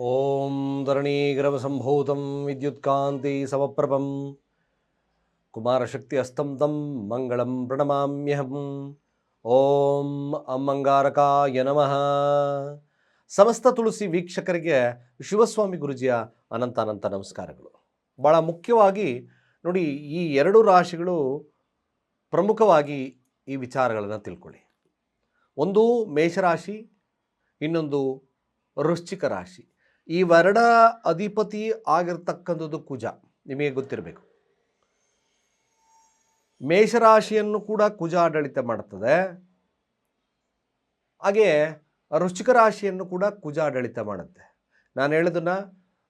ಓಂ ಧರಣೀಗ್ರವಸಂಭೂತಂ ವಿದ್ಯುತ್ಕಾಂತಿ ಸಮಪ್ರಭಂ ಕುಮಾರಶಕ್ತಿ ಅಸ್ತಂ ತಂ ಮಂಗಳಂ ಪ್ರಣಮಾಮ್ಯಹಂ. ಓಂ ಅಮ್ಮಂಗಾರಕಾಯ ನಮಃ. ಸಮಸ್ತ ತುಳಸಿ ವೀಕ್ಷಕರಿಗೆ ಶಿವಸ್ವಾಮಿ ಗುರುಜಿಯ ಅನಂತ ಅನಂತ ನಮಸ್ಕಾರಗಳು. ಭಾಳ ಮುಖ್ಯವಾಗಿ ನೋಡಿ, ಈ ಎರಡು ರಾಶಿಗಳು ಪ್ರಮುಖವಾಗಿ ಈ ವಿಚಾರಗಳನ್ನು ತಿಳ್ಕೊಳ್ಳಿ. ಒಂದು ಮೇಷರಾಶಿ, ಇನ್ನೊಂದು ವೃಶ್ಚಿಕ ರಾಶಿ. ಇವೆರಡ ಅಧಿಪತಿ ಆಗಿರ್ತಕ್ಕಂಥದ್ದು ಕುಜ. ನಿಮಗೆ ಗೊತ್ತಿರಬೇಕು. ಮೇಷರಾಶಿಯನ್ನು ಕೂಡ ಕುಜ ಆಡಳಿತ ಮಾಡುತ್ತದೆ ಹಾಗೆ ವೃಶ್ಚಿಕ ರಾಶಿಯನ್ನು ಕೂಡ ಕುಜ ಆಡಳಿತ ಮಾಡುತ್ತೆ. ನಾನು ಹೇಳೋದನ್ನು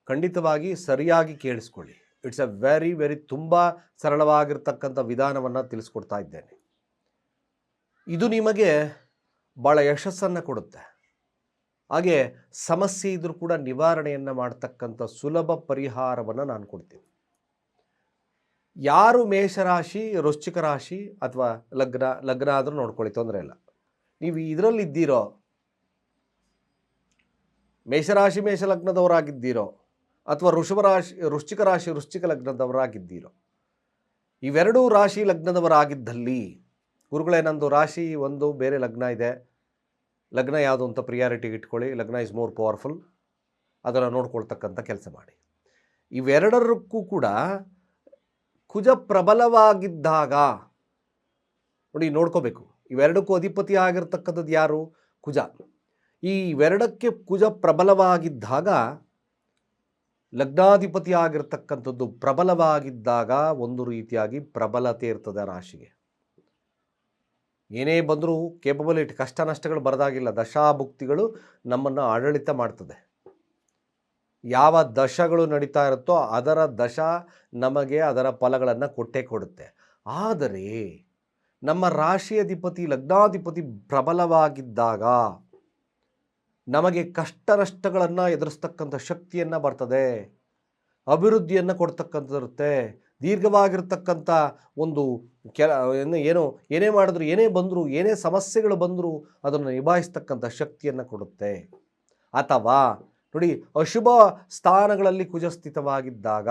ಖಂಡಿತವಾಗಿ ಸರಿಯಾಗಿ ಕೇಳಿಸ್ಕೊಳ್ಳಿ. ಇಟ್ಸ್ ಅ ವೆರಿ ವೆರಿ ತುಂಬ ಸರಳವಾಗಿರ್ತಕ್ಕಂಥ ವಿಧಾನವನ್ನು ತಿಳಿಸ್ಕೊಡ್ತಾ ಇದ್ದೇನೆ. ಇದು ನಿಮಗೆ ಭಾಳ ಯಶಸ್ಸನ್ನು ಕೊಡುತ್ತೆ. ಹಾಗೆ ಸಮಸ್ಯೆ ಇದ್ರೂ ಕೂಡ ನಿವಾರಣೆಯನ್ನು ಮಾಡ್ತಕ್ಕಂಥ ಸುಲಭ ಪರಿಹಾರವನ್ನು ನಾನು ಕೊಡ್ತೀನಿ. ಯಾರು ಮೇಷರಾಶಿ, ವೃಶ್ಚಿಕ ರಾಶಿ ಅಥವಾ ಲಗ್ನ ಲಗ್ನ ಆದರೂ ನೋಡ್ಕೊಳ್ಳಿ, ತೊಂದರೆ ಇಲ್ಲ. ನೀವು ಇದರಲ್ಲಿ ಇದ್ದೀರೋ ಮೇಷರಾಶಿ ಮೇಷ ಲಗ್ನದವರಾಗಿದ್ದೀರೋ ಅಥವಾ ಋಷಭ ರಾಶಿ, ವೃಶ್ಚಿಕ ರಾಶಿ, ವೃಶ್ಚಿಕ ಲಗ್ನದವರಾಗಿದ್ದೀರೋ, ಇವೆರಡೂ ರಾಶಿ ಲಗ್ನದವರಾಗಿದ್ದಲ್ಲಿ, ಗುರುಗಳೇ ನಂದು ರಾಶಿ ಒಂದು, ಬೇರೆ ಲಗ್ನ ಇದೆ ಲಗ್ನ ಯಾವುದು ಅಂತ ಪ್ರಿಯಾರಿಟಿ ಇಟ್ಕೊಳ್ಳಿ, ಲಗ್ನ ಇಸ್ ಮೋರ್ ಪವರ್ಫುಲ್ ಅದನ್ನು ನೋಡ್ಕೊಳ್ತಕ್ಕಂಥ ಕೆಲಸ ಮಾಡಿ. ಇವೆರಡರಕ್ಕೂ ಕೂಡ ಕುಜ ಪ್ರಬಲವಾಗಿದ್ದಾಗ, ನೋಡಿ ನೋಡ್ಕೋಬೇಕು. ಇವೆರಡಕ್ಕೂ ಅಧಿಪತಿ ಆಗಿರ್ತಕ್ಕಂಥದ್ದು ಯಾರು? ಕುಜ. ಈ ಇವೆರಡಕ್ಕೆ ಕುಜ ಪ್ರಬಲವಾಗಿದ್ದಾಗ, ಲಗ್ನಾಧಿಪತಿ ಆಗಿರ್ತಕ್ಕಂಥದ್ದು ಪ್ರಬಲವಾಗಿದ್ದಾಗ ಒಂದು ರೀತಿಯಾಗಿ ಪ್ರಬಲತೆ ಇರ್ತದೆ ರಾಶಿಗೆ. ಏನೇ ಬಂದರೂ ಕೇಪಬಲಿಟಿ ಕಷ್ಟ ನಷ್ಟಗಳು ಬರದಾಗಿಲ್ಲ. ದಶಾಭುಕ್ತಿಗಳು ನಮ್ಮನ್ನು ಆಡಳಿತ ಮಾಡ್ತದೆ. ಯಾವ ದಶಗಳು ನಡೀತಾ ಇರುತ್ತೋ ಅದರ ದಶ ನಮಗೆ ಅದರ ಫಲಗಳನ್ನು ಕೊಟ್ಟೇ ಕೊಡುತ್ತೆ. ಆದರೆ ನಮ್ಮ ರಾಶಿ ಅಧಿಪತಿ, ಲಗ್ನಾಧಿಪತಿ ಪ್ರಬಲವಾಗಿದ್ದಾಗ ನಮಗೆ ಕಷ್ಟ ನಷ್ಟಗಳನ್ನು ಎದುರಿಸ್ತಕ್ಕಂಥ ಶಕ್ತಿಯನ್ನು ಬರ್ತದೆ. ಅಭಿವೃದ್ಧಿಯನ್ನು ಕೊಡ್ತಕ್ಕಂಥದ್ದಿರುತ್ತೆ. ದೀರ್ಘವಾಗಿರ್ತಕ್ಕಂಥ ಒಂದು ಕೆಲ, ಏನು, ಏನೋ, ಏನೇ ಮಾಡಿದ್ರು, ಏನೇ ಬಂದರೂ, ಏನೇ ಸಮಸ್ಯೆಗಳು ಬಂದರೂ ಅದನ್ನು ನಿಭಾಯಿಸ್ತಕ್ಕಂಥ ಶಕ್ತಿಯನ್ನು ಕೊಡುತ್ತೆ. ಅಥವಾ ನೋಡಿ, ಅಶುಭ ಸ್ಥಾನಗಳಲ್ಲಿ ಕುಜಸ್ಥಿತವಾಗಿದ್ದಾಗ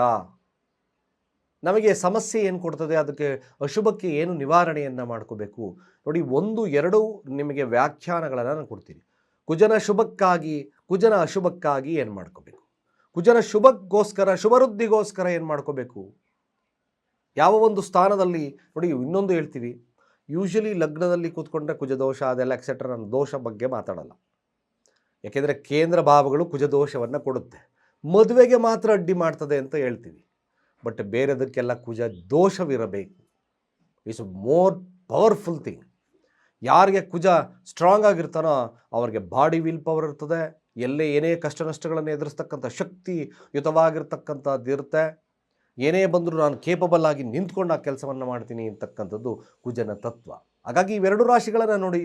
ನಮಗೆ ಸಮಸ್ಯೆ ಏನು ಕೊಡ್ತದೆ? ಅದಕ್ಕೆ ಅಶುಭಕ್ಕೆ ಏನು ನಿವಾರಣೆಯನ್ನು ಮಾಡ್ಕೋಬೇಕು? ನೋಡಿ, ಒಂದು, ಎರಡು ನಿಮಗೆ ವ್ಯಾಖ್ಯಾನಗಳನ್ನು ನಾನು ಕೊಡ್ತೀನಿ. ಕುಜನ ಶುಭಕ್ಕಾಗಿ, ಕುಜನ ಅಶುಭಕ್ಕಾಗಿ ಏನು ಮಾಡ್ಕೋಬೇಕು? ಕುಜನ ಶುಭಕ್ಕೋಸ್ಕರ, ಶುಭವೃದ್ಧಿಗೋಸ್ಕರ ಏನು ಮಾಡ್ಕೋಬೇಕು? ಯಾವ ಒಂದು ಸ್ಥಾನದಲ್ಲಿ ನೋಡಿ ಇನ್ನೊಂದು ಹೇಳ್ತೀವಿ. ಯೂಶಲಿ ಲಗ್ನದಲ್ಲಿ ಕೂತ್ಕೊಂಡ್ರೆ ಕುಜದೋಷ ಅದೆಲ್ಲ ಎಕ್ಸೆಟ್ರಾ ನಾನು ದೋಷ ಬಗ್ಗೆ ಮಾತಾಡಲ್ಲ. ಯಾಕೆಂದರೆ ಕೇಂದ್ರ ಭಾವಗಳು ಕುಜದೋಷವನ್ನು ಕೊಡುತ್ತೆ. ಮದುವೆಗೆ ಮಾತ್ರ ಅಡ್ಡಿ ಮಾಡ್ತದೆ ಅಂತ ಹೇಳ್ತೀವಿ. ಬಟ್ ಬೇರೆದಕ್ಕೆಲ್ಲ ಕುಜ ದೋಷವಿರಬೇಕು. ಇಟ್ಸ್ ಮೋರ್ ಪವರ್ಫುಲ್ ಥಿಂಗ್ ಯಾರಿಗೆ ಕುಜ ಸ್ಟ್ರಾಂಗ್ ಆಗಿರ್ತಾನೋ ಅವ್ರಿಗೆ ಬಾಡಿ ವಿಲ್ ಪವರ್ ಇರ್ತದೆ. ಎಲ್ಲೇ ಏನೇ ಕಷ್ಟ ನಷ್ಟಗಳನ್ನು ಎದುರಿಸ್ತಕ್ಕಂಥ ಶಕ್ತಿ ಯುತವಾಗಿರ್ತಕ್ಕಂಥದ್ದು ಇರುತ್ತೆ ಏನೇ ಬಂದರೂ ನಾನು ಕೇಪಬಲ್ ಆಗಿ ನಿಂತ್ಕೊಂಡು ಆ ಕೆಲಸವನ್ನು ಮಾಡ್ತೀನಿ ಅಂತಕ್ಕಂಥದ್ದು ಕುಜನ ತತ್ವ. ಹಾಗಾಗಿ ಇವೆರಡು ರಾಶಿಗಳನ್ನು ನೋಡಿ.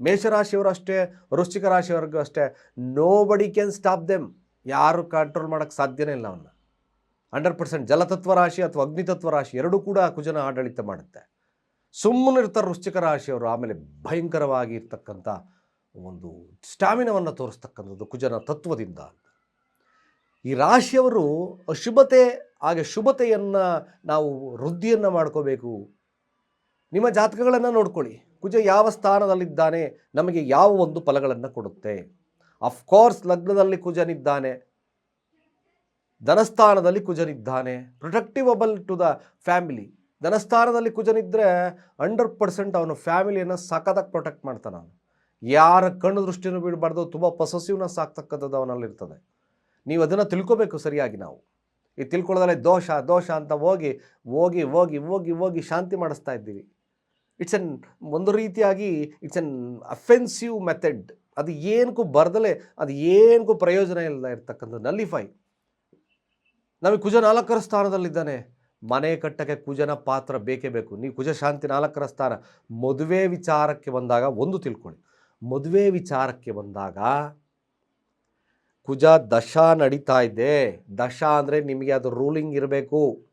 ಮೇಷರಾಶಿಯವರು ಅಷ್ಟೇ, ವೃಶ್ಚಿಕ ರಾಶಿಯವರೆಗೂ ಅಷ್ಟೇ. Nobody can stop them ಯಾರು ಕಂಟ್ರೋಲ್ ಮಾಡೋಕ್ಕೆ ಸಾಧ್ಯನೇ ಇಲ್ಲ ಅವನ್ನ ಹಂಡ್ರೆಡ್ ಪರ್ಸೆಂಟ್ ಜಲತತ್ವ ರಾಶಿ ಅಥವಾ ಅಗ್ನಿತತ್ವ ರಾಶಿ ಎರಡೂ ಕೂಡ ಕುಜನ ಆಡಳಿತ ಮಾಡುತ್ತೆ. ಸುಮ್ಮನೆ ಇರ್ತಾರೆ ವೃಶ್ಚಿಕ ರಾಶಿಯವರು, ಆಮೇಲೆ ಭಯಂಕರವಾಗಿ ಇರ್ತಕ್ಕಂಥ ಒಂದು ಸ್ಟಾಮಿನವನ್ನು ತೋರಿಸ್ತಕ್ಕಂಥದ್ದು ಕುಜನ ತತ್ವದಿಂದ ಈ ರಾಶಿಯವರು ಅಶುಭತೆ ಹಾಗೆ ಶುಭತೆಯನ್ನು ನಾವು ವೃದ್ಧಿಯನ್ನು ಮಾಡ್ಕೋಬೇಕು. ನಿಮ್ಮ ಜಾತಕಗಳನ್ನು ನೋಡ್ಕೊಳ್ಳಿ. ಕುಜ ಯಾವ ಸ್ಥಾನದಲ್ಲಿದ್ದಾನೆ, ನಮಗೆ ಯಾವ ಒಂದು ಫಲಗಳನ್ನು ಕೊಡುತ್ತೆ. ಅಫ್ಕೋರ್ಸ್ ಲಗ್ನದಲ್ಲಿ ಕುಜನಿದ್ದಾನೆ. ಧನಸ್ಥಾನದಲ್ಲಿ ಕುಜನಿದ್ದಾನೆ. ಪ್ರೊಟೆಕ್ಟಿವಬಲ್ ಟು ದ ಫ್ಯಾಮಿಲಿ ಧನಸ್ಥಾನದಲ್ಲಿ ಕುಜನಿದ್ದರೆ ಹಂಡ್ರೆಡ್ ಪರ್ಸೆಂಟ್ ಅವನು ಫ್ಯಾಮಿಲಿಯನ್ನು ಸಖತ್ತಾಗಿ ಪ್ರೊಟೆಕ್ಟ್ ಮಾಡ್ತಾನೆ ಅವನು. ಯಾರ ಕಣ್ಣು ದೃಷ್ಟಿನೂ ಬಿಡಬಾರ್ದು, ತುಂಬ ಪೊಸೆಸಿವ್ನೆಸ್ ಸಾಕ್ತಕ್ಕಂಥದ್ದು ಅವನಲ್ಲಿರ್ತದೆ. ನೀವು ಅದನ್ನು ತಿಳ್ಕೊಬೇಕು ಸರಿಯಾಗಿ ನಾವು. ಈ ತಿಳ್ಕೊಳ್ಳೋದ್ರಲ್ಲಿ ದೋಷ ದೋಷ ಅಂತ ಹೋಗಿ ಹೋಗಿ ಹೋಗಿ ಹೋಗಿ ಹೋಗಿ ಶಾಂತಿ ಮಾಡಿಸ್ತಾ ಇದ್ದೀವಿ. ಇಟ್ಸ್ ಎನ್ ಒಂದು ರೀತಿಯಾಗಿ ಇಟ್ಸ್ ಎನ್ ಅಫೆನ್ಸಿವ್ ಮೆಥಡ್ ಅದು ಏನಕ್ಕೂ ಬರ್ದಲೇ, ಅದು ಏನಕ್ಕೂ ಪ್ರಯೋಜನ ಇಲ್ಲ ಇರ್ತಕ್ಕಂಥ ನಲ್ಲಿಫೈ. ನಮಗೆ ಕುಜ ನಾಲ್ಕರ ಸ್ಥಾನದಲ್ಲಿದ್ದಾನೆ. ಮನೆ ಕಟ್ಟಕ್ಕೆ ಕುಜನ ಪಾತ್ರ ಬೇಕೇ ಬೇಕು. ನೀವು ಕುಜ ಶಾಂತಿ ನಾಲ್ಕರ ಸ್ಥಾನ. ಮದುವೆ ವಿಚಾರಕ್ಕೆ ಬಂದಾಗ, ಒಂದು ತಿಳ್ಕೊಳ್ಳಿ. ಮದುವೆ ವಿಚಾರಕ್ಕೆ ಬಂದಾಗ ಕುಜ ದಶ ನಡೀತಾ ಇದೆ. ದಶ ಅಂದರೆ ನಿಮಗೆ ಅದು ರೂಲಿಂಗ್ ಇರಬೇಕು.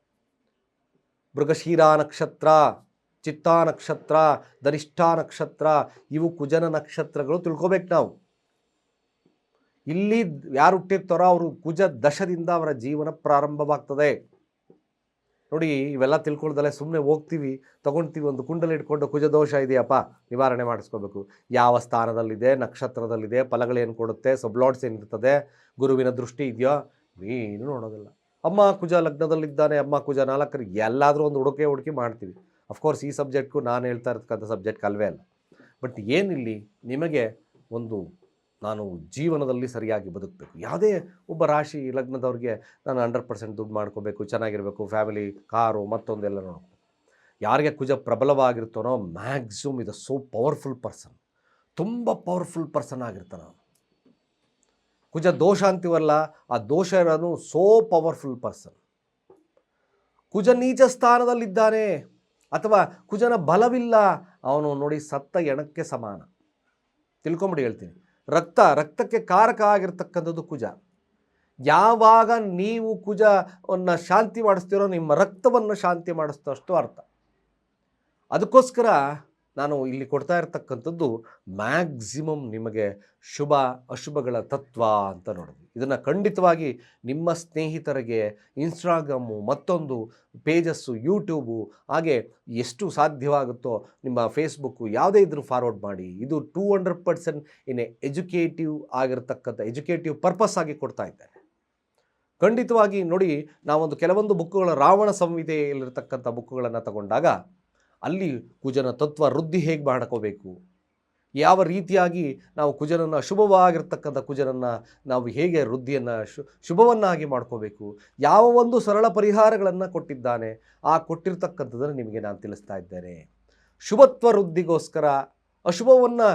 ಮೃಗಶೀರ ನಕ್ಷತ್ರ, ಚಿತ್ತಾ ನಕ್ಷತ್ರ, ದರಿಷ್ಠಾ ನಕ್ಷತ್ರ, ಇವು ಕುಜನ ನಕ್ಷತ್ರಗಳು ತಿಳ್ಕೊಬೇಕು ನಾವು. ಇಲ್ಲಿ ಯಾರು ಹುಟ್ಟಿರ್ತಾರೋ ಅವರು ಕುಜ ದಶದಿಂದ ಅವರ ಜೀವನ ಪ್ರಾರಂಭವಾಗ್ತದೆ. ನೋಡಿ, ಇವೆಲ್ಲ ತಿಳ್ಕೊಳ್ದಲ್ಲ ಸುಮ್ಮನೆ ಹೋಗ್ತೀವಿ ತೊಗೊಳ್ತೀವಿ ಒಂದು ಕುಂಡಲಿ ಇಟ್ಕೊಂಡು ಕುಜ ದೋಷ ಇದೆಯಪ್ಪ, ನಿವಾರಣೆ ಮಾಡಿಸ್ಕೋಬೇಕು. ಯಾವ ಸ್ಥಾನದಲ್ಲಿದೆ, ನಕ್ಷತ್ರದಲ್ಲಿದೆ, ಫಲಗಳೇನು ಕೊಡುತ್ತೆ, ಸಬ್ಲಾಟ್ಸ್ ಏನಿರ್ತದೆ, ಗುರುವಿನ ದೃಷ್ಟಿ ಇದೆಯೋ? ಏನು ನೋಡೋದಿಲ್ಲ. ಅಮ್ಮ ಕುಜ ಲಗ್ನದಲ್ಲಿದ್ದಾನೆ, ಅಮ್ಮ ಕುಜ ನಾಲ್ಕರು, ಎಲ್ಲಾದರೂ ಒಂದು ಹುಡುಕೆ ಹುಡುಕಿ ಮಾಡ್ತೀವಿ. ಅಫ್ಕೋರ್ಸ್ ಈ ಸಬ್ಜೆಕ್ಟ್ಗೂ ನಾನು ಹೇಳ್ತಾ ಇರ್ತಕ್ಕಂಥ ಸಬ್ಜೆಕ್ಟ್ ಅಲ್ವೇ ಅಲ್ಲ. ಬಟ್ ಏನಿಲ್ಲಿ, ನಿಮಗೆ ಒಂದು ನಾನು ಜೀವನದಲ್ಲಿ ಸರಿಯಾಗಿ ಬದುಕಬೇಕು. ಯಾವುದೇ ಒಬ್ಬ ರಾಶಿ ಲಗ್ನದವ್ರಿಗೆ ನಾನು ಹಂಡ್ರೆಡ್ ಪರ್ಸೆಂಟ್ ದುಡ್ಡು ಮಾಡ್ಕೋಬೇಕು, ಚೆನ್ನಾಗಿರಬೇಕು ಫ್ಯಾಮಿಲಿ ಕಾರು, ಮತ್ತೊಂದೆಲ್ಲ ನೋಡ್ಬೇಕು ಯಾರಿಗೆ ಕುಜ ಪ್ರಬಲವಾಗಿರ್ತಾನೋ ಮ್ಯಾಕ್ಸಿಮಮ್ ಇದು ಸೋ ಪವರ್ಫುಲ್ ಪರ್ಸನ್ ತುಂಬ ಪವರ್ಫುಲ್ ಪರ್ಸನ್ ಆಗಿರ್ತಾನೆ ಕುಜ ದೋಷ ಅಂತೀವಲ್ಲ, ಆ ದೋಷ ಇರೋನು ಸೋ ಪವರ್ಫುಲ್ ಪರ್ಸನ್ ಕುಜ ನೀಚ ಸ್ಥಾನದಲ್ಲಿದ್ದಾನೆ ಅಥವಾ ಕುಜನ ಬಲವಿಲ್ಲ, ಅವನು ನೋಡಿ ಸತ್ತ ಎಣಕ್ಕೆ ಸಮಾನ. ತಿಳ್ಕೊಂಬಿಡಿ ಹೇಳ್ತೀನಿ. ರಕ್ತ, ರಕ್ತಕ್ಕೆ ಕಾರಕ ಆಗಿರ್ತಕ್ಕಂಥದ್ದು ಕುಜ. ಯಾವಾಗ ನೀವು ಕುಜವನ್ನು ಶಾಂತಿ ಮಾಡಿಸ್ತೀರೋ, ನಿಮ್ಮ ರಕ್ತವನ್ನು ಶಾಂತಿ ಮಾಡಿಸ್ತಷ್ಟು ಅರ್ಥ. ಅದಕ್ಕೋಸ್ಕರ ನಾನು ಇಲ್ಲಿ ಕೊಡ್ತಾ ಇರ್ತಕ್ಕಂಥದ್ದು ಮ್ಯಾಕ್ಸಿಮಮ್ ನಿಮಗೆ ಶುಭ, ಅಶುಭಗಳ ತತ್ವ ಅಂತ ನೋಡಿದ್ವಿ ಇದನ್ನು ಖಂಡಿತವಾಗಿ ನಿಮ್ಮ ಸ್ನೇಹಿತರಿಗೆ ಇನ್ಸ್ಟಾಗ್ರಾಮು ಮತ್ತೊಂದು ಪೇಜಸ್ಸು ಯೂಟ್ಯೂಬು ಹಾಗೆ ಎಷ್ಟು ಸಾಧ್ಯವಾಗುತ್ತೋ ನಿಮ್ಮ ಫೇಸ್ಬುಕ್ಕು ಯಾವುದೇ ಇದ್ರೂ ಫಾರ್ವರ್ಡ್ ಮಾಡಿ. ಇದು two hundred percent in educative ಆಗಿರತಕ್ಕಂಥ ಎಜುಕೇಟಿವ್ ಪರ್ಪಸ್ ಆಗಿ ಕೊಡ್ತಾ ಇದ್ದೇನೆ. ಖಂಡಿತವಾಗಿ ನೋಡಿ, ನಾವೊಂದು ಕೆಲವೊಂದು ಬುಕ್ಕುಗಳ ರಾವಣ ಸಂಹಿತೆಯಲ್ಲಿರ್ತಕ್ಕಂಥ ಬುಕ್ಕುಗಳನ್ನು ತಗೊಂಡಾಗ ಅಲ್ಲಿ ಕುಜನ ತತ್ವ ವೃದ್ಧಿ ಹೇಗೆ ಮಾಡ್ಕೋಬೇಕು? ಯಾವ ರೀತಿಯಾಗಿ ನಾವು ಕುಜನನ್ನು ಅಶುಭವಾಗಿರ್ತಕ್ಕಂಥ ಕುಜನನ್ನು ನಾವು ಹೇಗೆ ವೃದ್ಧಿಯನ್ನು ಶು, ಶುಭವನ್ನಾಗಿ ಮಾಡ್ಕೋಬೇಕು? ಯಾವ ಒಂದು ಸರಳ ಪರಿಹಾರಗಳನ್ನು ಕೊಟ್ಟಿದ್ದಾನೆ? ಆ ಕೊಟ್ಟಿರ್ತಕ್ಕಂಥದ್ದನ್ನು ನಿಮಗೆ ನಾನು ತಿಳಿಸ್ತಾ ಇದ್ದೇನೆ. ಶುಭತ್ವ ವೃದ್ಧಿಗೋಸ್ಕರ ಅಶುಭವನ್ನು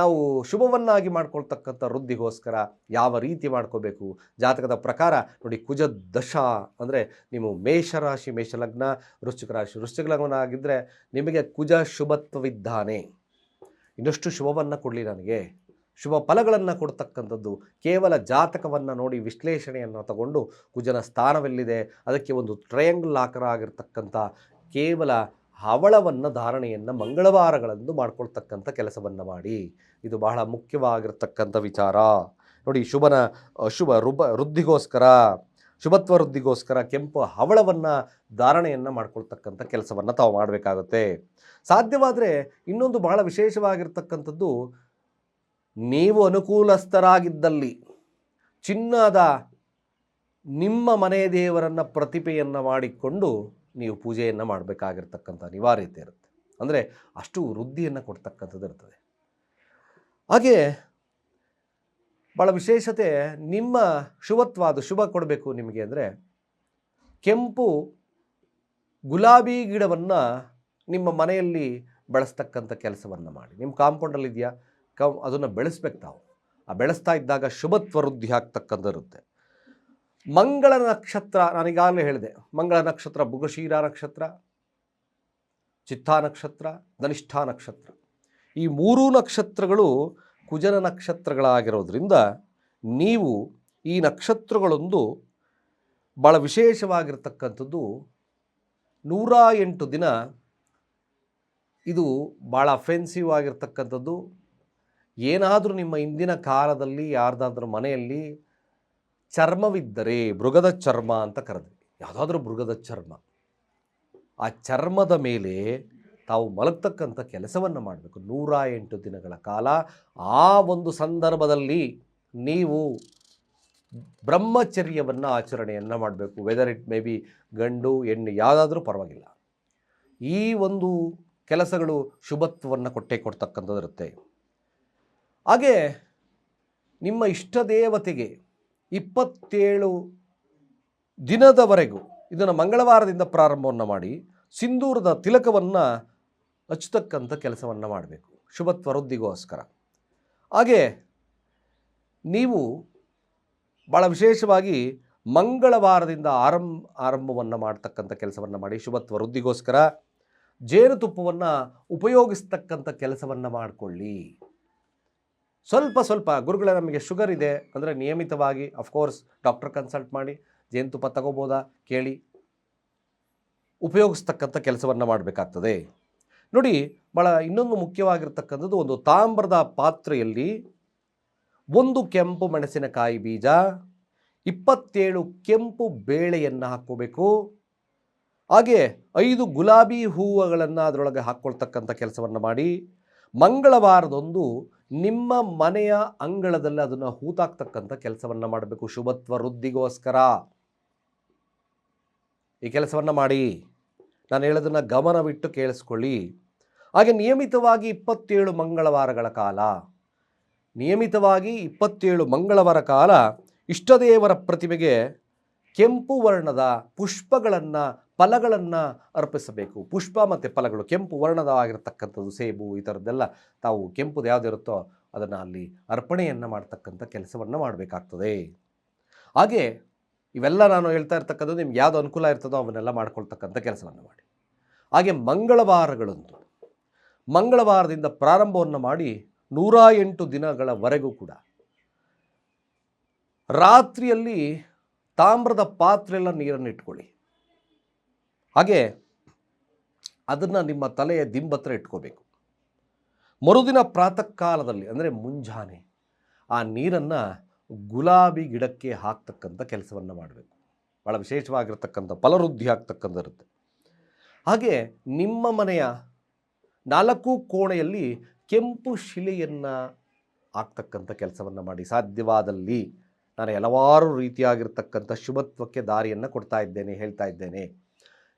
ನಾವು ಶುಭವನ್ನಾಗಿ ಮಾಡ್ಕೊಳ್ತಕ್ಕಂಥ ವೃದ್ಧಿಗೋಸ್ಕರ ಯಾವ ರೀತಿ ಮಾಡ್ಕೋಬೇಕು? ಜಾತಕದ ಪ್ರಕಾರ ನೋಡಿ ಕುಜ ದಶ ಅಂದರೆ ನೀವು ಮೇಷರಾಶಿ, ಮೇಷಲಗ್ನ, ವೃಶ್ಚಿಕ ರಾಶಿ, ವೃಶ್ಚಿಕ ಲಗ್ನ ಆಗಿದ್ದರೆ ನಿಮಗೆ ಕುಜ ಶುಭತ್ವವಿದ್ದಾನೆ. ಇನ್ನಷ್ಟು ಶುಭವನ್ನು ಕೊಡಲಿ ನನಗೆ. ಶುಭ ಫಲಗಳನ್ನು ಕೊಡ್ತಕ್ಕಂಥದ್ದು, ಕೇವಲ ಜಾತಕವನ್ನು ನೋಡಿ ವಿಶ್ಲೇಷಣೆಯನ್ನು ತಗೊಂಡು ಕುಜನ ಸ್ಥಾನವೆಲ್ಲಿದೆ, ಅದಕ್ಕೆ ಒಂದು ಟ್ರಯಾಂಗಲ್ ಆಕಾರ ಆಗಿರ್ತಕ್ಕಂಥ ಕೇವಲ ಹವಳವನ್ನು ಧಾರಣೆಯನ್ನು ಮಂಗಳವಾರಗಳಂದು ಮಾಡ್ಕೊಳ್ತಕ್ಕಂಥ ಕೆಲಸವನ್ನು ಮಾಡಿ. ಇದು ಬಹಳ ಮುಖ್ಯವಾಗಿರ್ತಕ್ಕಂಥ ವಿಚಾರ. ನೋಡಿ, ಶುಭನ ಶುಭ ರುಬ, ವೃದ್ಧಿಗೋಸ್ಕರ, ಶುಭತ್ವ ವೃದ್ಧಿಗೋಸ್ಕರ ಕೆಂಪು ಹವಳವನ್ನು ಧಾರಣೆಯನ್ನು ಮಾಡ್ಕೊಳ್ತಕ್ಕಂಥ ಕೆಲಸವನ್ನು ತಾವು ಮಾಡಬೇಕಾಗುತ್ತೆ. ಸಾಧ್ಯವಾದರೆ ಇನ್ನೊಂದು ಬಹಳ ವಿಶೇಷವಾಗಿರ್ತಕ್ಕಂಥದ್ದು, ನೀವು ಅನುಕೂಲಸ್ಥರಾಗಿದ್ದಲ್ಲಿ ಚಿನ್ನದ ನಿಮ್ಮ ಮನೆ ದೇವರನ್ನು ಪ್ರತಿಭೆಯನ್ನು ಮಾಡಿಕೊಂಡು ನೀವು ಪೂಜೆಯನ್ನು ಮಾಡಬೇಕಾಗಿರ್ತಕ್ಕಂಥ ಅನಿವಾರ್ಯತೆ ಇರುತ್ತೆ. ಅಂದರೆ ಅಷ್ಟು ವೃದ್ಧಿಯನ್ನು ಕೊಡ್ತಕ್ಕಂಥದ್ದು ಇರ್ತದೆ. ಹಾಗೆ ಭಾಳ ವಿಶೇಷತೆ ನಿಮ್ಮ ಶುಭತ್ವ ಅದು ಶುಭ ಕೊಡಬೇಕು ನಿಮಗೆ ಅಂದರೆ ಕೆಂಪು ಗುಲಾಬಿ ಗಿಡವನ್ನು ನಿಮ್ಮ ಮನೆಯಲ್ಲಿ ಬೆಳೆಸ್ತಕ್ಕಂಥ ಕೆಲಸವನ್ನು ಮಾಡಿ. ನಿಮ್ಮ ಕಾಂಪೌಂಡಲ್ಲಿದೆಯಾ ಕ ಅದನ್ನು ಬೆಳೆಸ್ಬೇಕು ತಾವು. ಆ ಬೆಳೆಸ್ತಾ ಇದ್ದಾಗ ಶುಭತ್ವ ವೃದ್ಧಿ ಆಗ್ತಕ್ಕಂಥ ಇರುತ್ತೆ. ಮಂಗಳ ನಕ್ಷತ್ರ ನಾನೀಗಾಗಲೇ ಹೇಳಿದೆ. ಮಂಗಳ ನಕ್ಷತ್ರ ಭುಗಶೀರ ನಕ್ಷತ್ರ, ಚಿತ್ತಾ ನಕ್ಷತ್ರ, ಧನಿಷ್ಠಾ ನಕ್ಷತ್ರ. ಈ ಮೂರೂ ನಕ್ಷತ್ರಗಳು ಕುಜನ ನಕ್ಷತ್ರಗಳಾಗಿರೋದ್ರಿಂದ ನೀವು ಈ ನಕ್ಷತ್ರಗಳೊಂದು ಭಾಳ ವಿಶೇಷವಾಗಿರ್ತಕ್ಕಂಥದ್ದು ನೂರ ಎಂಟು ದಿನ ಇದು ಭಾಳ ಅಫೆನ್ಸಿವ್ ಆಗಿರ್ತಕ್ಕಂಥದ್ದು. ಏನಾದರೂ ನಿಮ್ಮ ಇಂದಿನ ಕಾಲದಲ್ಲಿ, ಯಾರ್ದಾದ್ರೂ ಮನೆಯಲ್ಲಿ ಚರ್ಮವಿದ್ದರೆ ಮೃಗದ ಚರ್ಮ ಅಂತ ಕರೆದ್ವಿ ಯಾವುದಾದ್ರೂ ಮೃಗದ ಚರ್ಮ. ಆ ಚರ್ಮದ ಮೇಲೆ ತಾವು ಮಲಗ್ತಕ್ಕಂಥ ಕೆಲಸವನ್ನು ಮಾಡಬೇಕು. ನೂರ ಎಂಟು ದಿನಗಳ ಕಾಲ ಆ ಒಂದು ಸಂದರ್ಭದಲ್ಲಿ ನೀವು ಬ್ರಹ್ಮಚರ್ಯವನ್ನು ಆಚರಣೆಯನ್ನು ಮಾಡಬೇಕು. ವೆದರ್ ಇಟ್ ಮೇ ಬಿ ಗಂಡು, ಹೆಣ್ಣು, ಯಾವುದಾದ್ರೂ ಪರವಾಗಿಲ್ಲ. ಈ ಒಂದು ಕೆಲಸಗಳು ಶುಭತ್ವವನ್ನು ಕೊಟ್ಟೇ ಕೊಡ್ತಕ್ಕಂಥದ್ದು ಇರುತ್ತೆ. ಹಾಗೆ ನಿಮ್ಮ ಇಷ್ಟ ದೇವತೆಗೆ ಇಪ್ಪತ್ತೇಳು ದಿನದವರೆಗೂ ಇದನ್ನು ಮಂಗಳವಾರದಿಂದ ಪ್ರಾರಂಭವನ್ನು ಮಾಡಿ ಸಿಂಧೂರದ ತಿಲಕವನ್ನು ಹಚ್ಚತಕ್ಕಂಥ ಕೆಲಸವನ್ನು ಮಾಡಬೇಕು. ಶುಭತ್ವ ವೃದ್ಧಿಗೋಸ್ಕರ ಹಾಗೆ ನೀವು ಭಾಳ ವಿಶೇಷವಾಗಿ ಮಂಗಳವಾರದಿಂದ ಆರಂಭ, ಆರಂಭವನ್ನು ಮಾಡ್ತಕ್ಕಂಥ ಕೆಲಸವನ್ನು ಮಾಡಿ ಶುಭತ್ವ ವೃದ್ಧಿಗೋಸ್ಕರ ಜೇನುತುಪ್ಪವನ್ನು ಉಪಯೋಗಿಸ್ತಕ್ಕಂಥ ಕೆಲಸವನ್ನು ಮಾಡಿಕೊಳ್ಳಿ. ಸ್ವಲ್ಪ ಸ್ವಲ್ಪ ಗುರುಗಳೇ ನಮಗೆ ಶುಗರ್ ಇದೆ ಅಂದರೆ ನಿಯಮಿತವಾಗಿ ಅಫ್ಕೋರ್ಸ್ ಡಾಕ್ಟರ್ ಕನ್ಸಲ್ಟ್ ಮಾಡಿ, ಜೇನುತುಪ್ಪ ತಗೋಬೋದಾ ಕೇಳಿ ಉಪಯೋಗಿಸ್ತಕ್ಕಂಥ ಕೆಲಸವನ್ನು ಮಾಡಬೇಕಾಗ್ತದೆ. ನೋಡಿ ಭಾಳ ಇನ್ನೊಂದು ಮುಖ್ಯವಾಗಿರ್ತಕ್ಕಂಥದ್ದು ಒಂದು ತಾಮ್ರದ ಪಾತ್ರೆಯಲ್ಲಿ ಒಂದು ಕೆಂಪು ಮೆಣಸಿನಕಾಯಿ ಬೀಜ, ಇಪ್ಪತ್ತೇಳು ಕೆಂಪು ಬೇಳೆಯನ್ನು ಹಾಕ್ಕೋಬೇಕು. ಹಾಗೆ ಐದು ಗುಲಾಬಿ ಹೂವುಗಳನ್ನು ಅದರೊಳಗೆ ಹಾಕ್ಕೊಳ್ತಕ್ಕಂಥ ಕೆಲಸವನ್ನು ಮಾಡಿ, ಮಂಗಳವಾರದೊಂದು ನಿಮ್ಮ ಮನೆಯ ಅಂಗಳದಲ್ಲಿ ಅದನ್ನು ಹೂತಾಕ್ತಕ್ಕಂಥ ಕೆಲಸವನ್ನು ಮಾಡಬೇಕು. ಶುಭತ್ವ ವೃದ್ಧಿಗೋಸ್ಕರ. ಈ ಕೆಲಸವನ್ನು ಮಾಡಿ. ನಾನು ಹೇಳೋದನ್ನು ಗಮನವಿಟ್ಟು ಕೇಳಿಸ್ಕೊಳ್ಳಿ. ಹಾಗೆ ನಿಯಮಿತವಾಗಿ ಇಪ್ಪತ್ತೇಳು ಮಂಗಳವಾರಗಳ ಕಾಲ. ನಿಯಮಿತವಾಗಿ ಇಪ್ಪತ್ತೇಳು ಮಂಗಳವಾರ ಕಾಲ ಇಷ್ಟದೇವರ ಪ್ರತಿಮೆಗೆ ಕೆಂಪು ವರ್ಣದ ಪುಷ್ಪಗಳನ್ನು ಫಲಗಳನ್ನು ಅರ್ಪಿಸಬೇಕು. ಪುಷ್ಪ ಮತ್ತು ಫಲಗಳು, ಕೆಂಪು ವರ್ಣದವಾಗಿರ್ತಕ್ಕಂಥದ್ದು ಸೇಬು ಈ ಥರದ್ದೆಲ್ಲ ತಾವು ಕೆಂಪುದು ಯಾವುದಿರುತ್ತೋ ಅದನ್ನು ಅಲ್ಲಿ ಅರ್ಪಣೆಯನ್ನು ಮಾಡ್ತಕ್ಕಂಥ ಕೆಲಸವನ್ನು ಮಾಡಬೇಕಾಗ್ತದೆ. ಹಾಗೆ ಇವೆಲ್ಲ ನಾನು ಹೇಳ್ತಾ ಇರ್ತಕ್ಕಂಥದ್ದು ನಿಮ್ಗೆ ಯಾವುದು ಅನುಕೂಲ ಇರ್ತದೋ ಅವನ್ನೆಲ್ಲ ಮಾಡ್ಕೊಳ್ತಕ್ಕಂಥ ಕೆಲಸವನ್ನು ಮಾಡಿ. ಹಾಗೆ ಮಂಗಳವಾರಗಳಂತು ಮಂಗಳವಾರದಿಂದ ಪ್ರಾರಂಭವನ್ನು ಮಾಡಿ ನೂರ ಎಂಟು ದಿನಗಳವರೆಗೂ ಕೂಡ ರಾತ್ರಿಯಲ್ಲಿ ತಾಮ್ರದ ಪಾತ್ರೆಲ್ಲ ನೀರನ್ನು ಇಟ್ಕೊಳ್ಳಿ ಹಾಗೆ ಅದನ್ನು ನಿಮ್ಮ ತಲೆಯ ದಿಂಬತ್ರ ಇಟ್ಕೋಬೇಕು. ಮರುದಿನ ಪ್ರಾತಃ ಕಾಲದಲ್ಲಿ ಅಂದರೆ ಮುಂಜಾನೆ, ಆ ನೀರನ್ನು ಗುಲಾಬಿ ಗಿಡಕ್ಕೆ ಹಾಕ್ತಕ್ಕಂಥ ಕೆಲಸವನ್ನು ಮಾಡಬೇಕು. ಭಾಳ ವಿಶೇಷವಾಗಿರ್ತಕ್ಕಂಥ ಫಲವೃದ್ಧಿ ಆಗ್ತಕ್ಕಂಥರುತ್ತೆ ಹಾಗೆ ನಿಮ್ಮ ಮನೆಯ ನಾಲ್ಕು ಕೋಣೆಯಲ್ಲಿ ಕೆಂಪು ಶಿಲೆಯನ್ನು ಹಾಕ್ತಕ್ಕಂಥ ಕೆಲಸವನ್ನು ಮಾಡಿ. ಸಾಧ್ಯವಾದಲ್ಲಿ ನಾನು ಹಲವಾರು ರೀತಿಯಾಗಿರ್ತಕ್ಕಂಥ ಶುಭತ್ವಕ್ಕೆ ದಾರಿಯನ್ನು ಕೊಡ್ತಾ ಇದ್ದೇನೆ, ಹೇಳ್ತಾ ಇದ್ದೇನೆ.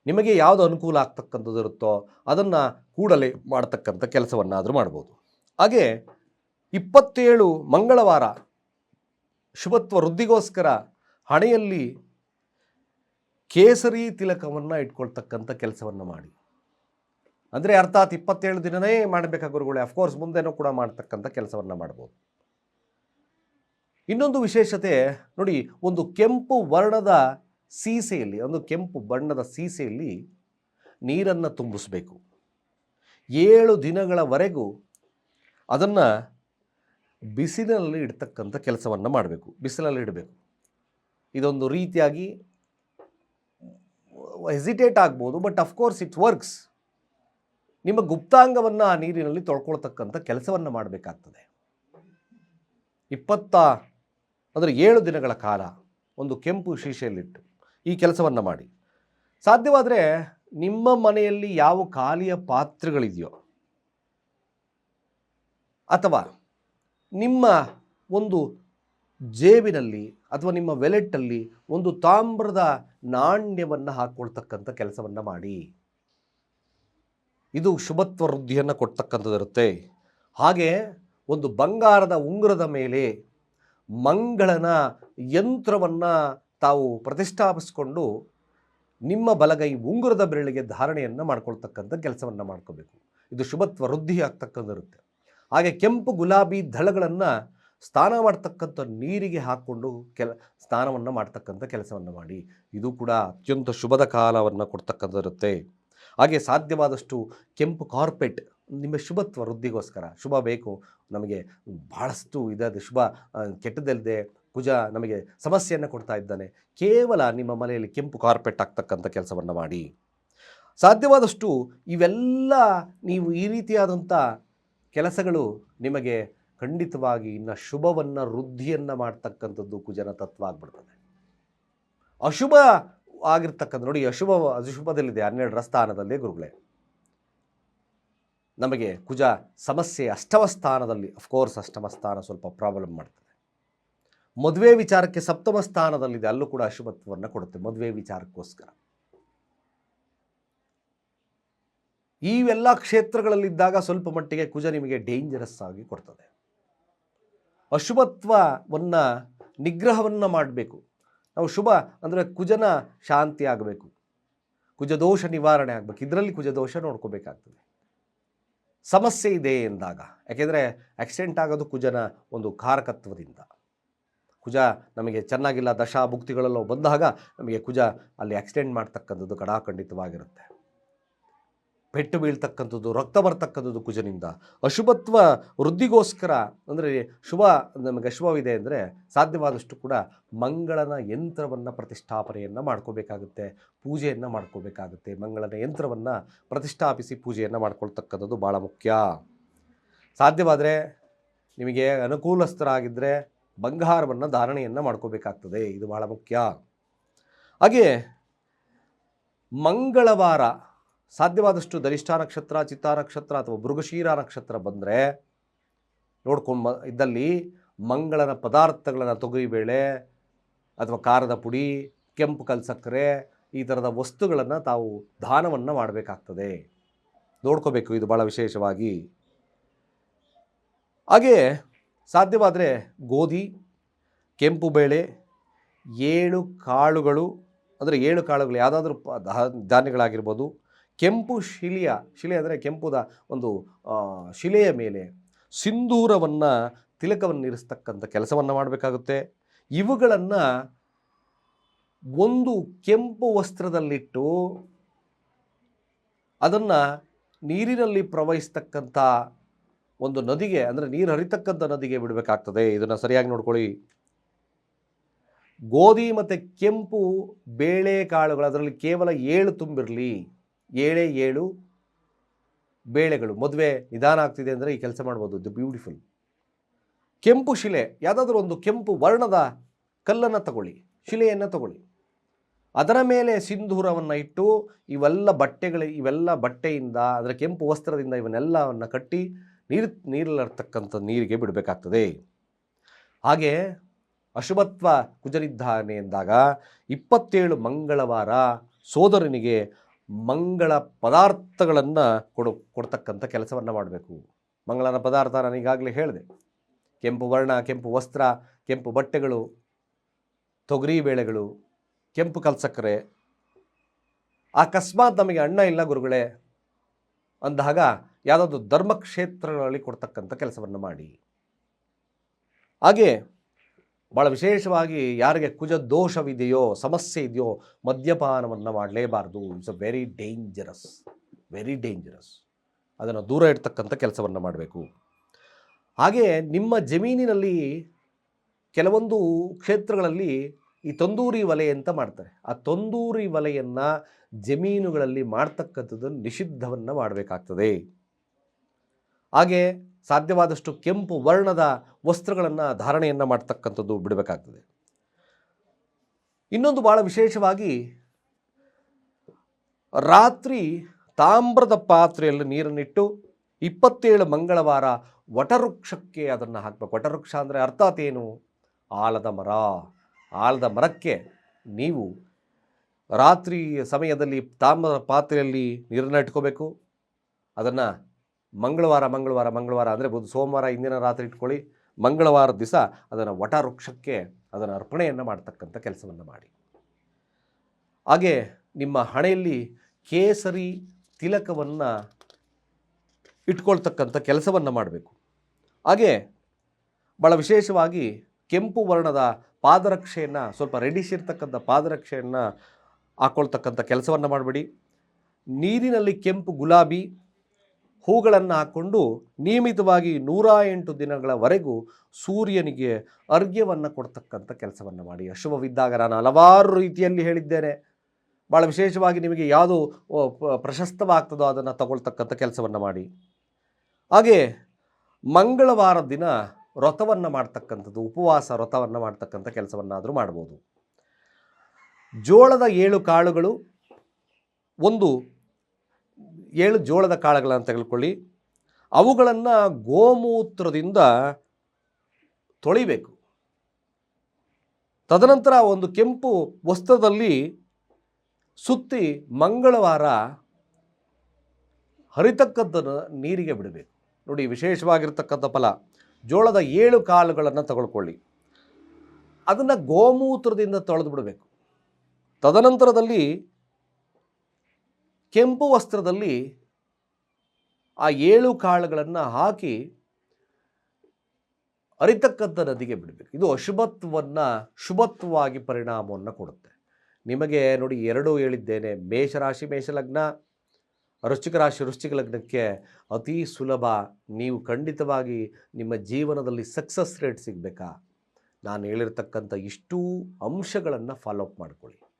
ನಿಮಗೆ ಯಾವುದು ಅನುಕೂಲ ಆಗ್ತಕ್ಕಂಥದ್ದು ಇರುತ್ತೋ ಅದನ್ನು ಕೂಡಲೇ ಮಾಡ್ತಕ್ಕಂಥ ಕೆಲಸವನ್ನಾದರೂ ಮಾಡ್ಬೋದು. ಹಾಗೆ ಇಪ್ಪತ್ತೇಳು ಮಂಗಳವಾರ ಶುಭತ್ವ ವೃದ್ಧಿಗೋಸ್ಕರ ಹಣೆಯಲ್ಲಿ ಕೇಸರಿ ತಿಲಕವನ್ನು ಇಟ್ಕೊಳ್ತಕ್ಕಂಥ ಕೆಲಸವನ್ನು ಮಾಡಿ. ಅಂದರೆ ಅರ್ಥಾತ್ ಇಪ್ಪತ್ತೇಳು ದಿನನೇ ಮಾಡಬೇಕಾ ಗುರುಗಳೇ? ಅಫ್ಕೋರ್ಸ್ ಮುಂದೆನೂ ಕೂಡ ಮಾಡ್ತಕ್ಕಂಥ ಕೆಲಸವನ್ನು ಮಾಡ್ಬೋದು. ಇನ್ನೊಂದು ವಿಶೇಷತೆ, ನೋಡಿ, ಒಂದು ಕೆಂಪು ವರ್ಣದ ಸೀಸೆಯಲ್ಲಿ, ಒಂದು ಕೆಂಪು ಬಣ್ಣದ ಸೀಸೆಯಲ್ಲಿ ನೀರನ್ನು ತುಂಬಿಸಬೇಕು. ಏಳು ದಿನಗಳವರೆಗೂ ಅದನ್ನು ಬಿಸಿಲಿನಲ್ಲಿ ಇಡ್ತಕ್ಕಂಥ ಕೆಲಸವನ್ನು ಮಾಡಬೇಕು. ಬಿಸಿಲಲ್ಲಿ ಇಡಬೇಕು. ಇದೊಂದು ರೀತಿಯಾಗಿ ಹೆಸಿಟೇಟ್ ಆಗ್ಬೋದು, ಬಟ್ ಅಫ್ಕೋರ್ಸ್ ಇಟ್ ವರ್ಕ್ಸ್ ನಿಮ್ಮ ಗುಪ್ತಾಂಗವನ್ನು ಆ ನೀರಿನಲ್ಲಿ ತೊಳ್ಕೊಳ್ತಕ್ಕಂಥ ಕೆಲಸವನ್ನು ಮಾಡಬೇಕಾಗ್ತದೆ. ಇಪ್ಪತ್ತ, ಅಂದರೆ ಏಳು ದಿನಗಳ ಕಾಲ ಒಂದು ಕೆಂಪು ಶೀಶೆಯಲ್ಲಿಟ್ಟು ಈ ಕೆಲಸವನ್ನು ಮಾಡಿ. ಸಾಧ್ಯವಾದರೆ ನಿಮ್ಮ ಮನೆಯಲ್ಲಿ ಯಾವ ಖಾಲಿಯ ಪಾತ್ರೆಗಳಿದೆಯೋ ಅಥವಾ ನಿಮ್ಮ ಒಂದು ಜೇಬಿನಲ್ಲಿ ಅಥವಾ ನಿಮ್ಮ ವೆಲೆಟ್ಟಲ್ಲಿ ಒಂದು ತಾಮ್ರದ ನಾಣ್ಯವನ್ನು ಹಾಕ್ಕೊಳ್ತಕ್ಕಂಥ ಕೆಲಸವನ್ನು ಮಾಡಿ. ಇದು ಶುಭತ್ವ ವೃದ್ಧಿಯನ್ನು ಕೊಡ್ತಕ್ಕಂಥದ್ದಿರುತ್ತೆ. ಹಾಗೆ ಒಂದು ಬಂಗಾರದ ಉಂಗುರದ ಮೇಲೆ ಮಂಗಳನ ಯಂತ್ರವನ್ನು ತಾವು ಪ್ರತಿಷ್ಠಾಪಿಸ್ಕೊಂಡು ನಿಮ್ಮ ಬಲಗೈ ಉಂಗುರದ ಬೆರಳಿಗೆ ಧಾರಣೆಯನ್ನು ಮಾಡ್ಕೊಳ್ತಕ್ಕಂಥ ಕೆಲಸವನ್ನು ಮಾಡ್ಕೋಬೇಕು. ಇದು ಶುಭತ್ವ ವೃದ್ಧಿ ಆಗ್ತಕ್ಕಂಥಿರುತ್ತೆ ಹಾಗೆ ಕೆಂಪು ಗುಲಾಬಿ ದಳಗಳನ್ನು ಸ್ನಾನ ಮಾಡ್ತಕ್ಕಂಥ ನೀರಿಗೆ ಹಾಕ್ಕೊಂಡು ಕೆಲ ಸ್ನಾನವನ್ನು ಮಾಡ್ತಕ್ಕಂಥ ಕೆಲಸವನ್ನು ಮಾಡಿ. ಇದು ಕೂಡ ಅತ್ಯಂತ ಶುಭದ ಕಾಲವನ್ನು ಕೊಡ್ತಕ್ಕಂಥಿರುತ್ತೆ ಹಾಗೆ ಸಾಧ್ಯವಾದಷ್ಟು ಕೆಂಪು ಕಾರ್ಪೆಟ್ ನಿಮ್ಮ ಶುಭತ್ವ ವೃದ್ಧಿಗೋಸ್ಕರ ಶುಭ ಬೇಕು. ನಮಗೆ ಭಾಳಷ್ಟು ಇದಾದ ಶುಭ ಕೆಟ್ಟದಿಲ್ಲದೆ ಕುಜ ನಮಗೆ ಸಮಸ್ಯೆಯನ್ನು ಕೊಡ್ತಾ ಇದ್ದಾನೆ. ಕೇವಲ ನಿಮ್ಮ ಮನೆಯಲ್ಲಿ ಕೆಂಪು ಕಾರ್ಪೆಟ್ ಆಗ್ತಕ್ಕಂಥ ಕೆಲಸವನ್ನು ಮಾಡಿ. ಸಾಧ್ಯವಾದಷ್ಟು ಇವೆಲ್ಲ ನೀವು ಈ ರೀತಿಯಾದಂಥ ಕೆಲಸಗಳು ನಿಮಗೆ ಖಂಡಿತವಾಗಿ ಇನ್ನು ಶುಭವನ್ನು, ವೃದ್ಧಿಯನ್ನು ಮಾಡ್ತಕ್ಕಂಥದ್ದು ಕುಜನ ತತ್ವ ಆಗ್ಬಿಡ್ತದೆ. ಅಶುಭ ಆಗಿರ್ತಕ್ಕಂಥ ನೋಡಿ, ಅಶುಭ, ಅಶುಭದಲ್ಲಿದೆ ಹನ್ನೆರಡರ ಸ್ಥಾನದಲ್ಲೇ ಗುರುಗಳೇ. ನಮಗೆ ಕುಜ ಸಮಸ್ಯೆ ಅಷ್ಟಮ ಸ್ಥಾನದಲ್ಲಿ ಅಫ್ಕೋರ್ಸ್ ಅಷ್ಟಮ ಸ್ಥಾನ ಸ್ವಲ್ಪ ಪ್ರಾಬ್ಲಮ್ ಮಾಡ್ತದೆ. ಮದುವೆ ವಿಚಾರಕ್ಕೆ ಸಪ್ತಮ ಸ್ಥಾನದಲ್ಲಿದೆ, ಅಲ್ಲೂ ಕೂಡ ಅಶುಭತ್ವವನ್ನು ಕೊಡುತ್ತೆ, ಮದುವೆ ವಿಚಾರಕ್ಕೋಸ್ಕರ. ಇವೆಲ್ಲ ಕ್ಷೇತ್ರಗಳಲ್ಲಿದ್ದಾಗ ಸ್ವಲ್ಪ ಮಟ್ಟಿಗೆ ಕುಜ ನಿಮಗೆ ಡೇಂಜರಸ್ ಆಗಿ ಕೊಡ್ತದೆ. ಅಶುಭತ್ವವನ್ನು, ನಿಗ್ರಹವನ್ನು ಮಾಡಬೇಕು. ನಾವು ಶುಭ ಅಂದರೆ ಕುಜನ ಶಾಂತಿ ಆಗಬೇಕು. ಕುಜದೋಷ ನಿವಾರಣೆ ಆಗಬೇಕು. ಇದರಲ್ಲಿ ಕುಜದೋಷ ನೋಡ್ಕೋಬೇಕಾಗ್ತದೆ. ಸಮಸ್ಯೆ ಇದೆ ಎಂದಾಗ, ಯಾಕೆಂದರೆ ಆಕ್ಸಿಡೆಂಟ್ ಆಗೋದು ಕುಜನ ಒಂದು ಕಾರಕತ್ವದಿಂದ. ಕುಜ ನಮಗೆ ಚೆನ್ನಾಗಿಲ್ಲ, ದಶಾ ಭುಕ್ತಿಗಳೆಲ್ಲ ಬಂದಾಗ ನಮಗೆ ಕುಜ ಅಲ್ಲಿ ಆಕ್ಸಿಡೆಂಟ್ ಮಾಡ್ತಕ್ಕಂಥದ್ದು ಕಡಾಖಂಡಿತವಾಗಿರುತ್ತೆ. ಪೆಟ್ಟು ಬೀಳ್ತಕ್ಕಂಥದ್ದು, ರಕ್ತ ಬರ್ತಕ್ಕಂಥದ್ದು ಕುಜನಿಂದ. ಅಶುಭತ್ವ ವೃದ್ಧಿಗೋಸ್ಕರ ಅಂದರೆ ಶುಭ, ನಮಗೆ ಅಶುಭವಿದೆ ಅಂದರೆ ಸಾಧ್ಯವಾದಷ್ಟು ಕೂಡ ಮಂಗಳನ ಯಂತ್ರವನ್ನು ಪ್ರತಿಷ್ಠಾಪನೆಯನ್ನು ಮಾಡ್ಕೋಬೇಕಾಗುತ್ತೆ, ಪೂಜೆಯನ್ನು ಮಾಡ್ಕೋಬೇಕಾಗುತ್ತೆ. ಮಂಗಳನ ಯಂತ್ರವನ್ನು ಪ್ರತಿಷ್ಠಾಪಿಸಿ ಪೂಜೆಯನ್ನು ಮಾಡ್ಕೊಳ್ತಕ್ಕಂಥದ್ದು ಭಾಳ ಮುಖ್ಯ. ಸಾಧ್ಯವಾದರೆ ನಿಮಗೆ ಅನುಕೂಲಸ್ಥರಾಗಿದ್ದರೆ ಬಂಗಾರವನ್ನು ಧಾರಣೆಯನ್ನು ಮಾಡ್ಕೋಬೇಕಾಗ್ತದೆ. ಇದು ಬಹಳ ಮುಖ್ಯ. ಹಾಗೆ ಮಂಗಳವಾರ ಸಾಧ್ಯವಾದಷ್ಟು ದರಿಷ್ಠ ನಕ್ಷತ್ರ, ಚಿತ್ತಾ ನಕ್ಷತ್ರ ಅಥವಾ ಮೃಗಶೀರ ನಕ್ಷತ್ರ ಬಂದರೆ ನೋಡ್ಕೊಂಡು ಇದ್ದಲ್ಲಿ ಮಂಗಳನ ಪದಾರ್ಥಗಳನ್ನು ತೊಗರಿಬೇಳೆ ಅಥವಾ ಖಾರದ ಪುಡಿ, ಕೆಂಪು ಕಲ್ಸಕ್ಕರೆ ಈ ಥರದ ವಸ್ತುಗಳನ್ನು ತಾವು ದಾನವನ್ನು ಮಾಡಬೇಕಾಗ್ತದೆ. ನೋಡ್ಕೋಬೇಕು. ಇದು ಭಾಳ ವಿಶೇಷವಾಗಿ. ಹಾಗೆ ಸಾಧ್ಯವಾದರೆ ಗೋಧಿ, ಕೆಂಪು ಬೇಳೆ, ಏಳು ಕಾಳುಗಳು, ಅಂದರೆ ಏಳು ಕಾಳುಗಳು ಯಾವುದಾದ್ರೂ ಧಾನ್ಯಗಳಾಗಿರ್ಬೋದು. ಕೆಂಪು ಶಿಲೆಯ, ಶಿಲೆ ಅಂದರೆ ಕೆಂಪುದ ಒಂದು ಶಿಲೆಯ ಮೇಲೆ ಸಿಂಧೂರವನ್ನು ತಿಲಕವನ್ನು ಇರಿಸ್ತಕ್ಕಂಥ ಕೆಲಸವನ್ನು ಮಾಡಬೇಕಾಗುತ್ತೆ. ಇವುಗಳನ್ನು ಒಂದು ಕೆಂಪು ವಸ್ತ್ರದಲ್ಲಿಟ್ಟು ಅದನ್ನು ನೀರಿನಲ್ಲಿ ಪ್ರವಹಿಸ್ತಕ್ಕಂಥ ಒಂದು ನದಿಗೆ, ಅಂದರೆ ನೀರು ಹರಿತಕ್ಕಂಥ ನದಿಗೆ ಬಿಡಬೇಕಾಗ್ತದೆ. ಇದನ್ನು ಸರಿಯಾಗಿ ನೋಡ್ಕೊಳ್ಳಿ. ಗೋಧಿ ಮತ್ತು ಕೆಂಪು ಬೇಳೆಕಾಳುಗಳು, ಅದರಲ್ಲಿ ಕೇವಲ ಏಳು ತುಂಬಿರಲಿ. ಏಳೇ ಏಳು ಬೇಳೆಗಳು. ಮದುವೆ ನಿಧಾನ ಆಗ್ತಿದೆ ಅಂದರೆ ಈ ಕೆಲಸ ಮಾಡ್ಬೋದು. ಇದು ಬ್ಯೂಟಿಫುಲ್ ಕೆಂಪು ಶಿಲೆ. ಯಾವುದಾದ್ರೂ ಒಂದು ಕೆಂಪು ವರ್ಣದ ಕಲ್ಲನ್ನು ತಗೊಳ್ಳಿ. ಶಿಲೆಯನ್ನು ತಗೊಳ್ಳಿ. ಅದರ ಮೇಲೆ ಸಿಂಧೂರವನ್ನು ಇಟ್ಟು, ಇವೆಲ್ಲ ಬಟ್ಟೆಗಳು, ಇವೆಲ್ಲ ಬಟ್ಟೆಯಿಂದ, ಅಂದರೆ ಕೆಂಪು ವಸ್ತ್ರದಿಂದ ಇವನ್ನೆಲ್ಲವನ್ನು ಕಟ್ಟಿ ನೀರು ನೀರಲ್ಲಿರ್ತಕ್ಕಂಥ ನೀರಿಗೆ ಬಿಡಬೇಕಾಗ್ತದೆ. ಹಾಗೆ ಅಶುಭತ್ವ ಕುಜರಿದ್ದಾನೆ ಎಂದಾಗ ಇಪ್ಪತ್ತೇಳು ಮಂಗಳವಾರ ಸೋದರನಿಗೆ ಮಂಗಳ ಪದಾರ್ಥಗಳನ್ನು ಕೊಡು, ಕೊಡ್ತಕ್ಕಂಥ ಕೆಲಸವನ್ನು ಮಾಡಬೇಕು. ಮಂಗಳನ ಪದಾರ್ಥ ನಾನು ಈಗಾಗಲೇ ಹೇಳಿದೆ. ಕೆಂಪು ವರ್ಣ, ಕೆಂಪು ವಸ್ತ್ರ, ಕೆಂಪು ಬಟ್ಟೆಗಳು, ತೊಗರಿ ಬೇಳೆಗಳು, ಕೆಂಪು ಕಲ್ಸಕ್ಕರೆ. ಅಕಸ್ಮಾತ್ ನಮಗೆ ಅಣ್ಣ ಇಲ್ಲ ಗುರುಗಳೇ ಅಂದಾಗ ಯಾವುದಾದ್ರು ಧರ್ಮಕ್ಷೇತ್ರಗಳಲ್ಲಿ ಕೊಡ್ತಕ್ಕಂಥ ಕೆಲಸವನ್ನು ಮಾಡಿ. ಹಾಗೆ ಭಾಳ ವಿಶೇಷವಾಗಿ ಯಾರಿಗೆ ಕುಜ ದೋಷವಿದೆಯೋ ಸಮಸ್ಯೆ ಇದೆಯೋ, ಮದ್ಯಪಾನವನ್ನು ಮಾಡಲೇಬಾರ್ದು. It's a very dangerous very dangerous ಅದನ್ನು ದೂರ ಇಡ್ತಕ್ಕಂಥ ಕೆಲಸವನ್ನು ಮಾಡಬೇಕು. ಹಾಗೆ ನಿಮ್ಮ ಜಮೀನಿನಲ್ಲಿ ಕೆಲವೊಂದು ಕ್ಷೇತ್ರಗಳಲ್ಲಿ ಈ ತಂದೂರಿ ವಲಯ ಅಂತ ಮಾಡ್ತಾರೆ. ಆ ತಂದೂರಿ ವಲೆಯನ್ನು ಜಮೀನುಗಳಲ್ಲಿ ಮಾಡ್ತಕ್ಕಂಥದ್ದು ನಿಷಿದ್ಧವನ್ನು ಮಾಡಬೇಕಾಗ್ತದೆ. ಹಾಗೆ ಸಾಧ್ಯವಾದಷ್ಟು ಕೆಂಪು ವರ್ಣದ ವಸ್ತ್ರಗಳನ್ನು ಧಾರಣೆಯನ್ನು ಮಾಡ್ತಕ್ಕಂಥದ್ದು ಬಿಡಬೇಕಾಗ್ತದೆ. ಇನ್ನೊಂದು ಭಾಳ ವಿಶೇಷವಾಗಿ ರಾತ್ರಿ ತಾಮ್ರದ ಪಾತ್ರೆಯಲ್ಲಿ ನೀರನ್ನಿಟ್ಟು ಇಪ್ಪತ್ತೇಳು ಮಂಗಳವಾರ ವಟವೃಕ್ಷಕ್ಕೆ ಅದನ್ನು ಹಾಕಬೇಕು. ವಟವೃಕ್ಷ ಅಂದರೆ ಅರ್ಥಾತ್ ಏನು? ಆಲದ ಮರ. ಆಲದ ಮರಕ್ಕೆ ನೀವು ರಾತ್ರಿ ಸಮಯದಲ್ಲಿ ತಾಮ್ರದ ಪಾತ್ರೆಯಲ್ಲಿ ನೀರನ್ನು ಇಟ್ಕೋಬೇಕು. ಅದನ್ನು ಮಂಗಳವಾರ ಮಂಗಳವಾರ ಮಂಗಳವಾರ ಅಂದರೆ ಬುಧ ಸೋಮವಾರ ಇಂದಿನ ರಾತ್ರಿ ಇಟ್ಕೊಳ್ಳಿ. ಮಂಗಳವಾರ ದಿವಸ ಅದನ್ನು ವಟ ವೃಕ್ಷಕ್ಕೆ ಅದನ್ನು ಅರ್ಪಣೆಯನ್ನು ಮಾಡ್ತಕ್ಕಂಥ ಕೆಲಸವನ್ನು ಮಾಡಿ. ಹಾಗೆ ನಿಮ್ಮ ಹಣೆಯಲ್ಲಿ ಕೇಸರಿ ತಿಲಕವನ್ನು ಇಟ್ಕೊಳ್ತಕ್ಕಂಥ ಕೆಲಸವನ್ನು ಮಾಡಬೇಕು. ಹಾಗೆ ಭಾಳ ವಿಶೇಷವಾಗಿ ಕೆಂಪು ವರ್ಣದ ಪಾದರಕ್ಷೆಯನ್ನು, ಸ್ವಲ್ಪ ರೆಡಿಶ್ ಇರ್ತಕ್ಕಂಥ ಪಾದರಕ್ಷೆಯನ್ನು ಹಾಕ್ಕೊಳ್ತಕ್ಕಂಥ ಕೆಲಸವನ್ನು ಮಾಡಬೇಡಿ. ನೀರಿನಲ್ಲಿ ಕೆಂಪು ಗುಲಾಬಿ ಹೂಗಳನ್ನು ಹಾಕ್ಕೊಂಡು ನಿಯಮಿತವಾಗಿ ನೂರ ಎಂಟು ದಿನಗಳವರೆಗೂ ಸೂರ್ಯನಿಗೆ ಅರ್ಘ್ಯವನ್ನು ಕೊಡ್ತಕ್ಕಂಥ ಕೆಲಸವನ್ನು ಮಾಡಿ. ಅಶುಭವಿದ್ದಾಗ ನಾನು ಹಲವಾರು ರೀತಿಯಲ್ಲಿ ಹೇಳಿದ್ದೇನೆ. ಭಾಳ ವಿಶೇಷವಾಗಿ ನಿಮಗೆ ಯಾವುದು ಪ್ರಶಸ್ತವಾಗ್ತದೋ ಅದನ್ನು ತಗೊಳ್ತಕ್ಕಂಥ ಕೆಲಸವನ್ನು ಮಾಡಿ. ಹಾಗೆ ಮಂಗಳವಾರ ದಿನ ವ್ರತವನ್ನು ಮಾಡ್ತಕ್ಕಂಥದ್ದು, ಉಪವಾಸ ವ್ರತವನ್ನು ಮಾಡ್ತಕ್ಕಂಥ ಕೆಲಸವನ್ನಾದರೂ ಮಾಡ್ಬೋದು. ಜೋಳದ ಏಳು ಕಾಳುಗಳು ಒಂದು ಏಳು ಜೋಳದ ಕಾಳುಗಳನ್ನು ತೆಗೆದುಕೊಳ್ಳಿ. ಅವುಗಳನ್ನು ಗೋಮೂತ್ರದಿಂದ ತೊಳಿಬೇಕು. ತದನಂತರ ಒಂದು ಕೆಂಪು ವಸ್ತ್ರದಲ್ಲಿ ಸುತ್ತಿ ಮಂಗಳವಾರ ಹರಿತಕ್ಕದ್ದನ್ನು ನೀರಿಗೆ ಬಿಡಬೇಕು. ನೋಡಿ, ವಿಶೇಷವಾಗಿರ್ತಕ್ಕಂಥ ಫಲ. ಜೋಳದ ಏಳು ಕಾಳುಗಳನ್ನು ತಗೊಳ್ಕೊಳ್ಳಿ. ಅದನ್ನು ಗೋಮೂತ್ರದಿಂದ ತೊಳೆದು ಬಿಡಬೇಕು. ತದನಂತರದಲ್ಲಿ ಕೆಂಪು ವಸ್ತ್ರದಲ್ಲಿ ಆ ಏಳು ಕಾಳುಗಳನ್ನು ಹಾಕಿ ಅರಿತಕ್ಕಂಥ ನದಿಗೆ ಬಿಡಬೇಕು. ಇದು ಅಶುಭತ್ವವನ್ನು ಶುಭತ್ವವಾಗಿ ಪರಿಣಾಮವನ್ನು ಕೊಡುತ್ತೆ. ನಿಮಗೆ ನೋಡಿ ಎರಡೂ ಹೇಳಿದ್ದೇನೆ. ಮೇಷರಾಶಿ, ಮೇಷಲಗ್ನ, ವೃಶ್ಚಿಕ ರಾಶಿ, ವೃಶ್ಚಿಕ ಲಗ್ನಕ್ಕೆ ಅತಿ ಸುಲಭ. ನೀವು ಖಂಡಿತವಾಗಿ ನಿಮ್ಮ ಜೀವನದಲ್ಲಿ ಸಕ್ಸಸ್ ರೇಟ್ ಸಿಗಬೇಕಾ? ನಾನು ಹೇಳಿರ್ತಕ್ಕಂಥ ಇಷ್ಟೂ ಅಂಶಗಳನ್ನು ಫಾಲೋಅಪ್ ಮಾಡ್ಕೊಳ್ಳಿ.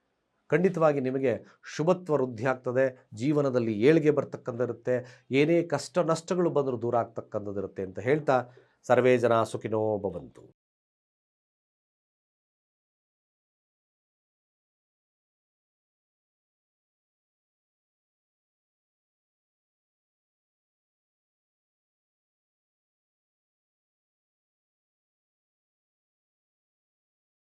ಖಂಡಿತವಾಗಿ ನಿಮಗೆ ಶುಭತ್ವ ವೃದ್ಧಿ ಆಗ್ತದೆ, ಜೀವನದಲ್ಲಿ ಏಳಿಗೆ ಬರ್ತಕ್ಕಂಥದ್ದಿರುತ್ತೆ, ಏನೇ ಕಷ್ಟ ನಷ್ಟಗಳು ಬಂದರೂ ದೂರ ಆಗ್ತಕ್ಕಂಥದ್ದಿರುತ್ತೆ ಅಂತ ಹೇಳ್ತಾ ಸರ್ವೇ ಜನ ಸುಖಿನೋ ಭವಂತು.